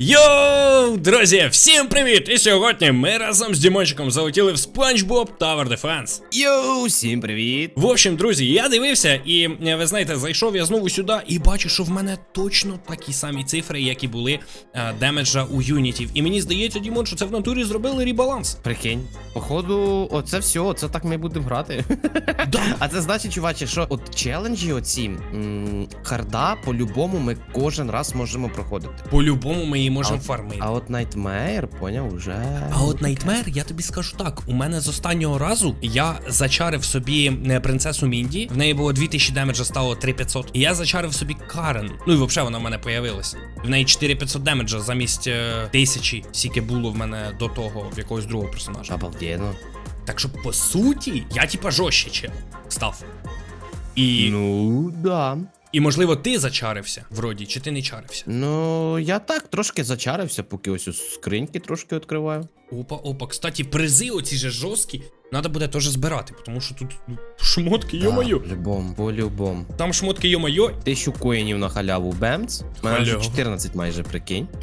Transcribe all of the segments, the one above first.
Йоу, друзі, всім привіт! І сьогодні ми разом з Дімончиком залетіли в SpongeBob Tower Defense. Йоу, всім привіт! В общем, друзі, я дивився, і е, ви знаєте, зайшов я знову сюди і бачу, що в мене точно такі самі цифри, як і були е, демеджа у юнітів. І мені здається, Дімон, що це в натурі зробили ребаланс. Прикинь, походу, оце все, оце так ми будемо грати. Да. А це значить, чуваче, що от челенджі оці м, харда по-любому ми кожен раз можемо проходити. По-любому ми її можемо фармити. А от Nightmare, поняв, уже. А от Nightmare, я тобі скажу так: у мене з останнього разу я зачарив собі е, принцесу Мінді. В неї було 2000 демеджа, стало 3500. І я зачарив собі Карен. Ну і взагалі вона в мене появилась. В неї 4500 демеджа замість е, 1000, скільки було в мене до того в якогось другого персонажа. Обалденно. Так що, по суті, я типа жорстче чел став. І, Ну, да. І можливо, ти зачарився, вроді, чи ти не чарився? Ну, я так трошки зачарився, поки ось у скриньки трошки відкриваю. Опа, опа, кстати, призи оці же жорсткі. Надо буде теж збирати, тому що тут шмотки, йо-моє. Да, Любом, по-любому. Там шмотки, йо-моє. Тисячу коїнів на халяву бемц. Мене 14 майже, прикинь.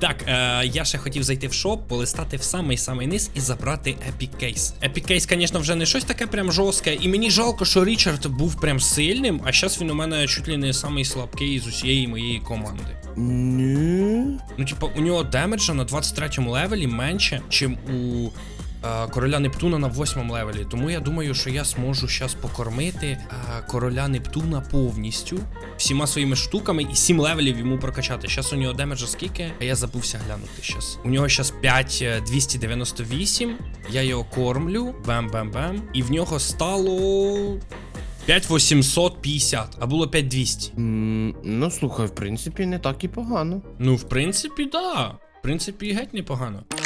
Так, е, я ще хотів зайти в шоп, полистати в самий самий низ і забрати Epic Case. Epic Case, звісно, вже не щось таке прям жорстке, і мені жалко, що Річард був прям сильним, а зараз він у мене чуть ли не самий слабкий з усієї моєї команди. Ні. Ну, типа, у нього демеджа на 23 левелі менше, чим у е, короля Нептуна на 8 левелі. Тому я думаю, що я зможу зараз покормити е, короля Нептуна повністю всіма своїми штуками і 7 левелів йому прокачати. Зараз у нього демеджа скільки, а я забувся глянути щас. У нього зараз 5298. Я його кормлю. Бем-бем-бем. І в нього стало. 5850, а було 5200. М, Ну, слухай, в принципі, не так і погано. Ну, в принципі, да. В принципі, геть непогано.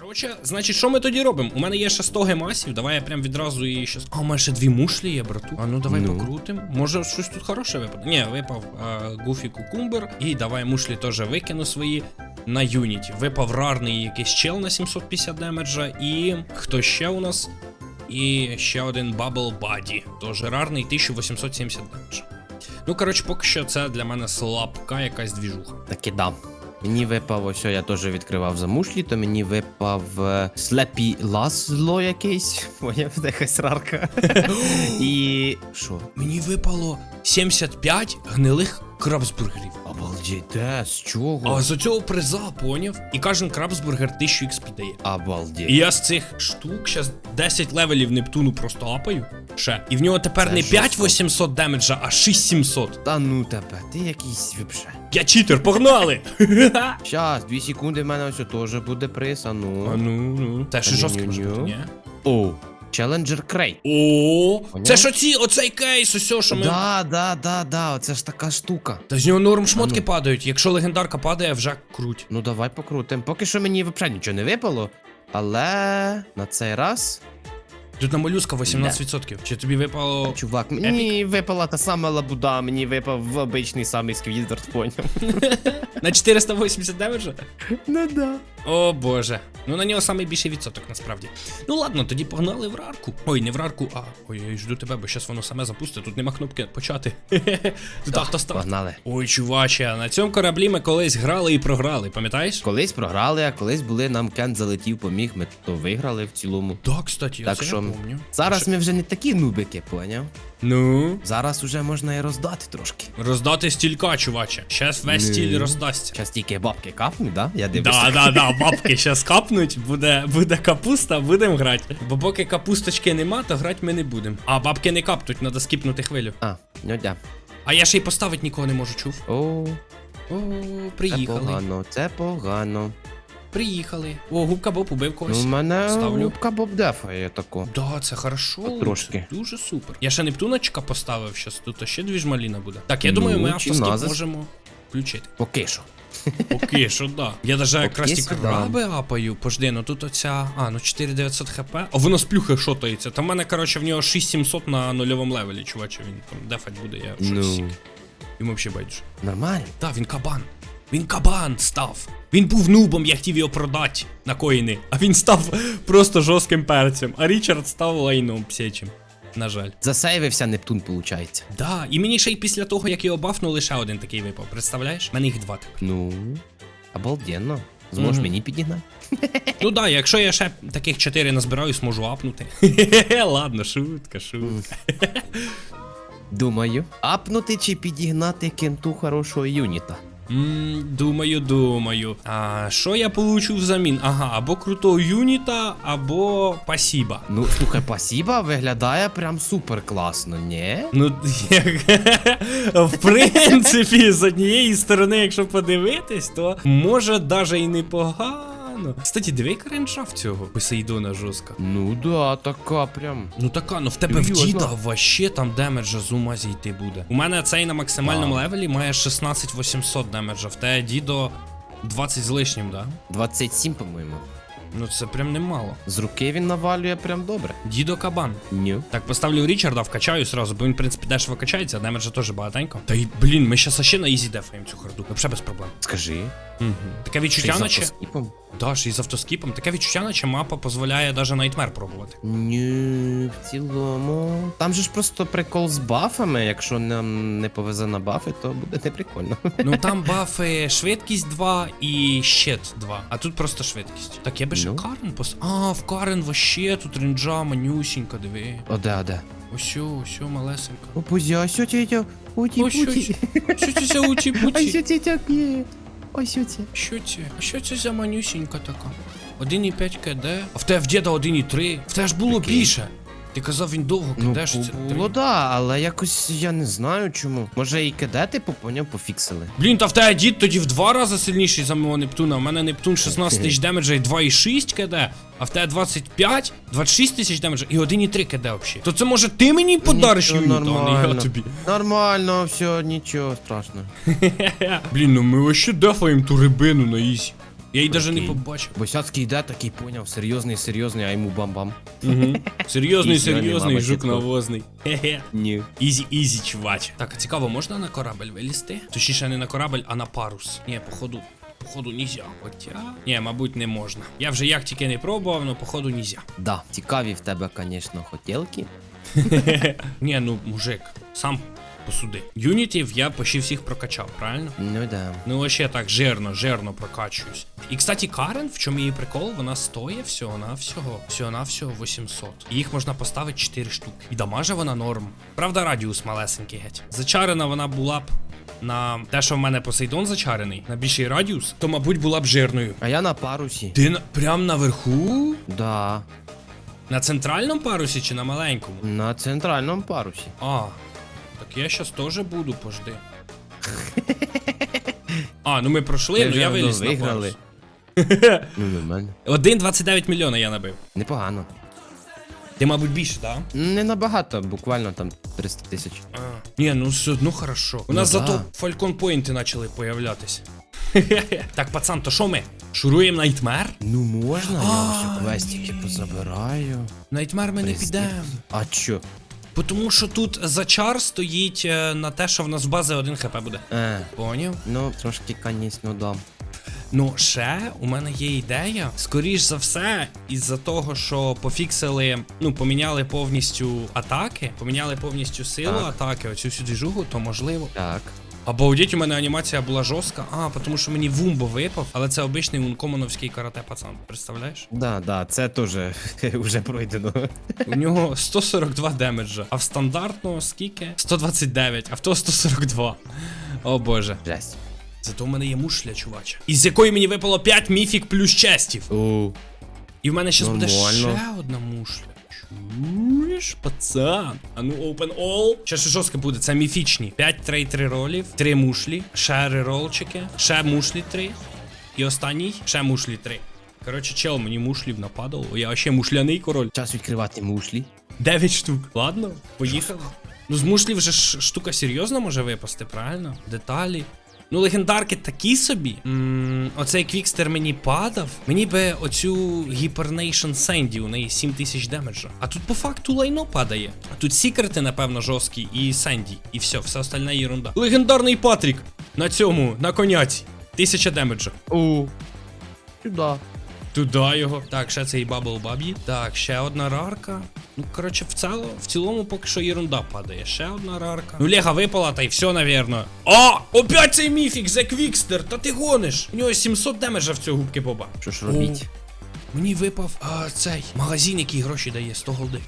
Коротше, значить, що ми тоді робимо? У мене є ще 100 гемасів, давай я прям відразу і щас. А, у мене ще дві мушлі є, брату. А ну давай Ну. покрутим. Може щось тут хороше випаде? Ні, випав Гуфі Кукумбер. І давай мушлі теж викину свої на юніті. Випав рарний якийсь чел на 750 демеджа. І хто ще у нас? І ще один Bubble Buddy. Теж рарний 1870 демеджа. Ну, коротше, поки що це для мене слабка якась двіжуха. Таки да. Мені випав, ось я теж відкривав замушлі, то мені випав е, слепі лазло якийсь. Моя якась рарка. І. Що? Мені випало 75 гнилих крабсбургерів. Обалдеть, де? З чого? А за цього приза, поняв? І кожен крабсбургер 1000 XP дає. Обалдеть. І я з цих штук зараз 10 левелів Нептуну просто апаю. Ще. І в нього тепер Це не жорстко. 5800 демеджа, а 6700. Та ну тебе, ти якийсь вообще. Я читер, погнали! Щас, дві секунди в мене ось теж буде приз, а ну. А ну. ну. Це ще жорстко може бути, ні? О, Challenger Crate. О, це ж оці, оцей кейс, ось що ми. Да, да, да, да, оце ж така штука. Та з нього норм шмотки ну. падають. Якщо легендарка падає, вже круть. Ну давай покрутим. Поки що мені взагалі нічого не випало, але на цей раз, Тут на молюска 18%. Чи тобі випало. чувак, мені випала та сама лабуда, мені випав в обичний самий сквіздард, поняв. На 480 демеджа? Ну да. О боже. Ну на нього найбільший відсоток насправді. Ну ладно, тоді погнали в рарку. Ой, не в рарку, а. Ой, я жду тебе, бо щас воно саме запустить. Тут нема кнопки почати. Тут автостарт. Погнали. Ой, чуваче, на цьому кораблі ми колись грали і програли, пам'ятаєш? Колись програли, а колись були, нам Кент залетів, поміг, ми то виграли в цілому. Так, кстати, я Так це що помню. зараз ми вже не такі нубики, поняв? Ну, Зараз уже можна і роздати трошки. роздати стілька, чуваче. Щас весь Ну. стіль роздасться. Зараз тільки бабки капнуть, да? Я дивлюся. Да, да, да, бабки щас капнуть, буде, буде капуста, будемо грати. Бо поки капусточки нема, то грати ми не будемо. А бабки не капнуть, треба скіпнути хвилю. А, ну да. А я ще й поставити нікого не можу, чув. О, О, Це приїхали. погано, це погано. Приїхали. О, губка Боб убив Ну, когось. у мене Ставлю. губка Боб дефає таку. Да, це хорошо. Трошки. Це дуже супер. Я ще Нептуночка поставив, щас тут ще дві жмаліна буде. Так, я Ну, думаю, ми автоскіп назис? можемо включити. Поки що. Поки що, да. Я даже якраз ті краби апаю. Пожди, ну тут оця. А, ну 4900 хп. А воно з плюхи шотається. Та в мене, коротше, в нього 6700 на нульовому левелі, чуваче. Він там дефать буде, я в шоці. Ну, Йому взагалі байдуже. нормально. Так, він кабан. Він кабан став. Він був нубом, я хотів його продати на коїни. А він став просто жорстким перцем. А Річард став лайном псячим. На жаль. Засейвився Нептун, виходить. Да, і мені ще й після того, як його бафнули, ще один такий випав. Представляєш? У мене їх два тепер. Ну, обалденно. Зможеш Мгм. мені підігнати? Ну да, якщо я ще таких чотири назбираю, зможу апнути. Ладно, шутка, шутка. Думаю. Апнути чи підігнати кенту хорошого юніта. Думаю, думаю. А що я получу взамін? Ага, або крутого юніта, або пасіба. Ну, слухай, пасіба виглядає прям супер класно, ні? Ну, як... в принципі, з однієї сторони, якщо подивитись, то може даже і непогано. Кстати, диви кринжа в цього Посейдона жорстка. Ну да, така прям. Ну така, ну в тебе в діда вообще там демеджа з ума зійти буде. У мене цей на максимальному Вау. левелі має 16800 демеджа, в тебе дідо 20 з лишнім, да? 27, по-моєму. Ну це прям немало. З руки він навалює прям добре. Дідо кабан. Ні. Так, поставлю Річарда, вкачаю сразу, бо він, в принципі, дешево качається, а демеджа теж багатенько. Та й, блін, ми щас ще на ізі дефаємо цю харду. Вообще без проблем. Скажи. Угу. Таке відчуття, Ще наче. Да, ж і з автоскіпом. Таке відчуття, наче мапа дозволяє даже Найтмер пробувати. Ні, в цілому. Там же ж просто прикол з бафами. Якщо нам не повезе на бафи, то буде не прикольно. Ну там бафи швидкість 2 і щит 2, а тут просто швидкість. Так, я би ще Ну. Карен пос. А, в Карен вообще тут ренджа манюсінька, диви. Оде, оде. Ось, ось, малесенька. О, пузі, а що тітя? Уті, Ось, ось. Що це за уті А що тітя є? Ось що це. Що це? А що це за манюсінька така? 1,5 КД. А в тебе в діда 1,3. В тебе ж було більше. Ти казав, він довго Ну, кидеш було да, але якось я не знаю чому. Може і КД, типу, поняв, пофіксили. Блін, та в тебе дід тоді в два рази сильніший за мого Нептуна. У мене Нептун 16 тисяч демеджа і 2,6 КД, а в тебе 25, 26 тисяч демеджа і 1,3 КД взагалі. То це може ти мені подариш Нічого, юніт, а не я нормально. тобі. Нормально, все, нічого страшного. Блін, ну ми вообще дефаємо ту рибину на ізі. Я її даже не Окей. побачив. Босяцький йде, такий поняв, серйозний, серйозний, а йому бам-бам. Угу. Серйозний, І сьогодні серйозний мама жук чітко. навозний. Хе-хе. Ні. Ізі, ізі, чувач. Так, а цікаво, можна на корабль вилізти? Точніше, не на корабль, а на парус. Ні, походу. Походу, нельзя. Хоча. Ні, мабуть, не можна. Я вже як тільки не пробував, але походу нельзя. Да, цікаві в тебе, звісно, хотілки. Ні, ну, мужик, сам посуди. Юнітів я почти всіх прокачав, правильно? Ну да. Ну, вообще так жирно, жирно прокачуюсь. І, кстати, Карен, в чому її прикол, вона стоїть всього на всього, всього на всього 800. І їх можна поставити 4 штуки. І дамаже вона норм. Правда, радіус малесенький геть. Зачарена вона була б на те, що в мене Посейдон зачарений, на більший радіус, то, мабуть, була б жирною. А я на парусі. Ти на, прям наверху? Да, На центральному парусі чи на маленькому? на центральному парусі. А, так я щас теж буду, пожди. А, ну ми пройшли, Ми ну я виліз на виграли. парус. Ну, нормально. 1,29 мільйона я набив. Непогано. Ти, мабуть, більше, так? Не набагато, буквально там 300 тисяч. А. Ні, ну все одно хорошо. У Ну нас да. зато фалькон поінти почали появлятись. так, пацан, то що ми? Шуруємо Найтмер? Ну можна, я ось квестики позабираю. Найтмер ми не Приз- підемо. А чо? Тому що тут зачар стоїть е, на те, що в нас бази 1 хп буде. Е, Поняв? ну трошки, звісно, дам. Ну, ще у мене є ідея. Скоріш за все, із-за того, що пофіксили, ну, поміняли повністю атаки, поміняли повністю силу Так. атаки, оцю всю двіжугу, то можливо. Так. Або одіть, у мене анімація була жорстка. А, тому що мені вумбо випав, але це обичний ункомоновський карате пацан. Представляєш? Да, да, це теж вже пройдено. У нього 142 демеджа, а в стандартного скільки? 129, а в того 142. О боже. Жесть. Зато у мене є мушля, чуваче. Із якої мені випало 5 міфік плюс честів. У, І в мене ще буде ще одна мушля. Чуєш? Чуєш, пацан? А ну open all. Ще що жорстко буде, це міфічні. 5 трей-3 ролів, 3 мушлі, ще реролчики, ще мушлі 3. І останній ще мушлі 3. Коротше, чел, мені мушлів нападало. Я ще мушляний король. Час відкривати мушлі. 9 штук. Ладно, поїхали. Ну, з мушлів вже штука серйозно може випасти, правильно? Деталі. Ну, легендарки такі собі. м оцей квікстер мені падав. Мені би оцю Гіпернейшн Сенді, у неї 7000 демеджа. А тут по факту лайно падає. А тут Сікрети, напевно, жорсткі, і Сенді. І все, все остальне єрунда. Легендарний Патрік! На цьому, на коняці. 1000 демеджа. У. сюди. Туди його. Так, ще цей бабл баб'ї. Так, ще одна рарка. Ну, коротше, в цілому, в цілому поки що єрунда падає. Ще одна рарка. Ну, Лега випала, та й все, навірно. А! Опять цей міфік, The Quickster, та ти гониш. У нього 700 демеджа в цього губки боба. Що ж робіть? Мені випав а, цей магазин, який гроші дає, 100 голди.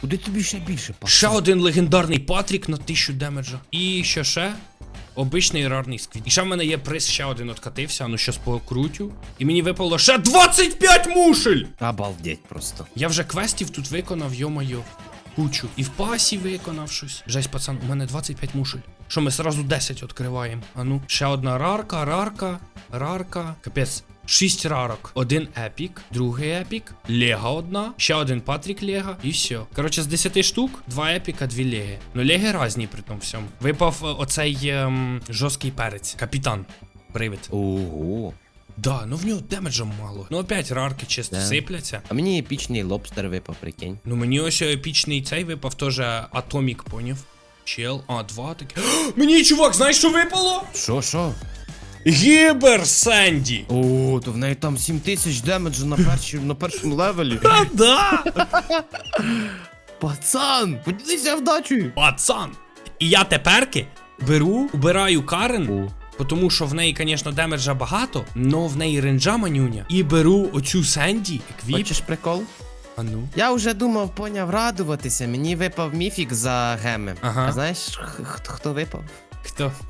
Куди тобі ще більше пас? Ще один легендарний Патрік на 1000 демеджа. І що ще? Обичний рарний сквіт. І ще в мене є приз, ще один откатився, ну щас покрутю. І мені випало ще 25 мушель! Обалдеть просто. Я вже квестів тут виконав, йо-моє. Кучу. І в пасі виконав щось. Жесть, пацан, у мене 25 мушель. Що ми сразу 10 відкриваємо. А ну, ще одна рарка, рарка, рарка. Капець. 6 рарок. Один епік, другий епік, лега одна, ще один Патрік Лега, і все. Коротше, з 10 штук, 2 епіка, 2 леги. Ну, леги різні при тому всьому. Випав е, оцей ем, жорсткий перець. Капітан. Привид. Ого. Да, ну в нього демеджа мало. Ну опять рарки чисто Да. сипляться. А мені епічний лобстер випав, прикинь. Ну мені ось епічний цей випав теж Атомік, поняв. Чел, а, два такі. Мені, чувак, знаєш, що випало? Що, що? Гібер Сенді! О, то в неї там 7 тисяч демеджу на, перші, на першому левелі. А, да! Пацан, поділися вдачею. Пацан! І я теперки беру, убираю Карен. Тому що в неї, звісно, демеджа багато, но в неї ренджа манюня. І беру оцю Сенді, еквіп. Хочеш прикол? А ну. Я вже думав, поняв радуватися. Мені випав міфік за геми. Ага. А знаєш, хто випав? Хто?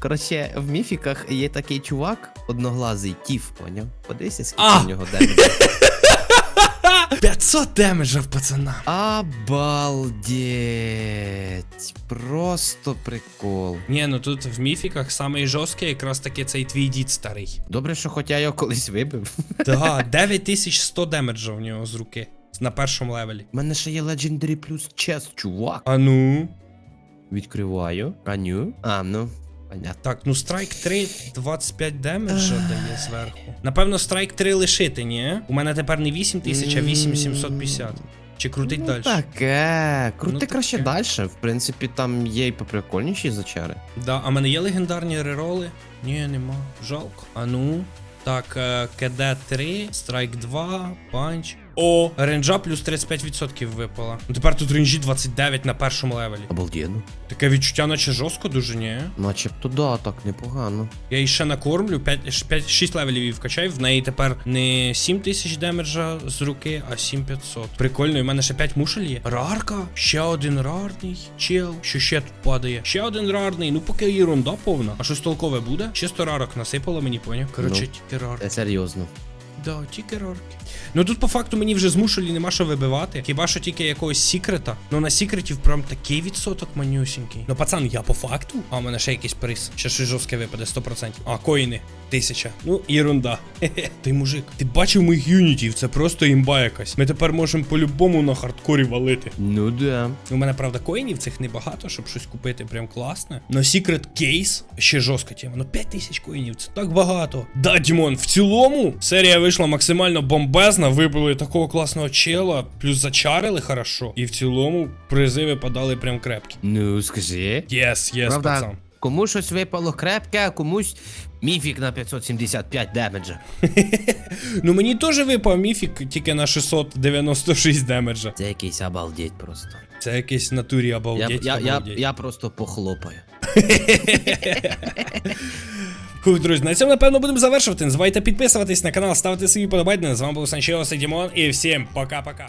Коротше, в міфіках є такий чувак, одноглазий тіф, поняв? Подивися, скільки А! в нього демеджа. 500 демеджа в пацана. Обалдеть. Просто прикол. Ні, ну тут в міфіках самий жорсткий якраз таки цей твій дід старий. Добре, що хоч я його колись вибив. Да, 9100 демеджа в нього з руки. На першому левелі. У мене ще є Legendary плюс чест, чувак. А ну. Відкриваю. Аню. А, ну. Понятно. Так, ну страйк 3 25 демеджа дає зверху. Напевно, страйк 3 лишити, ні? У мене тепер не 8000, а 8750. Чи крутить Ну, далі? Таке. Крути Ну, краще таке. далі. В принципі, там є і поприкольніші зачари. Да, а в мене є легендарні рероли? Ні, нема. Жалко. А ну. Так, е, КД 3, страйк 2, панч. О, ренджа плюс 35% випала. Ну тепер тут ренджі 29 на першому левелі. Обалденно. Таке відчуття, наче жорстко дуже, ні? Начебто да, так непогано. Я її ще накормлю, 5, 5, 6 левелів її вкачаю, в неї тепер не 7 тисяч демеджа з руки, а 7500. Прикольно, і в мене ще 5 мушель є. Рарка, ще один рарний, чел, що ще тут падає. Ще один рарний, ну поки єрунда повна. А щось толкове буде? Чисто рарок насипало мені, поняв? Коротше, Ну. тільки рарки. Це серйозно. Да, тільки рарки. Ну тут по факту мені вже з мушелі нема що вибивати. Хіба що тільки якогось секрета. Ну на секретів прям такий відсоток манюсінький. Ну пацан, я по факту. А у мене ще якийсь приз. Ще щось жорстке випаде 100%. А, коїни. Тисяча. Ну, єрунда. Хе-хе. Ти мужик, ти бачив моїх юнітів, це просто імба якась. Ми тепер можемо по-любому на хардкорі валити. Ну да. У мене, правда, коїнів цих небагато, щоб щось купити прям класне. Но секрет кейс ще жорстка тема. Ну 5 тисяч коїнів, це так багато. Да, Дімон, в цілому серія вийшла максимально бомбезна. Вибили такого класного чела, плюс зачарили хорошо. І в цілому призи випадали прям крепкі. Ну, скажи. Єс, єс, Правда, пацан. кому щось випало крепке, а комусь міфік на 575 демеджа. Ну мені теж випав міфік тільки на 696 демеджа. Це якийсь обалдеть просто. Це якийсь натурі обалдеть. я, я, обалдеть. я просто похлопаю. Хух, друзі, на цьому напевно будемо завершувати. Не забувайте підписуватись на канал, ставити свої подобайки. З вами був Санчео Дімон і всім пока-пока.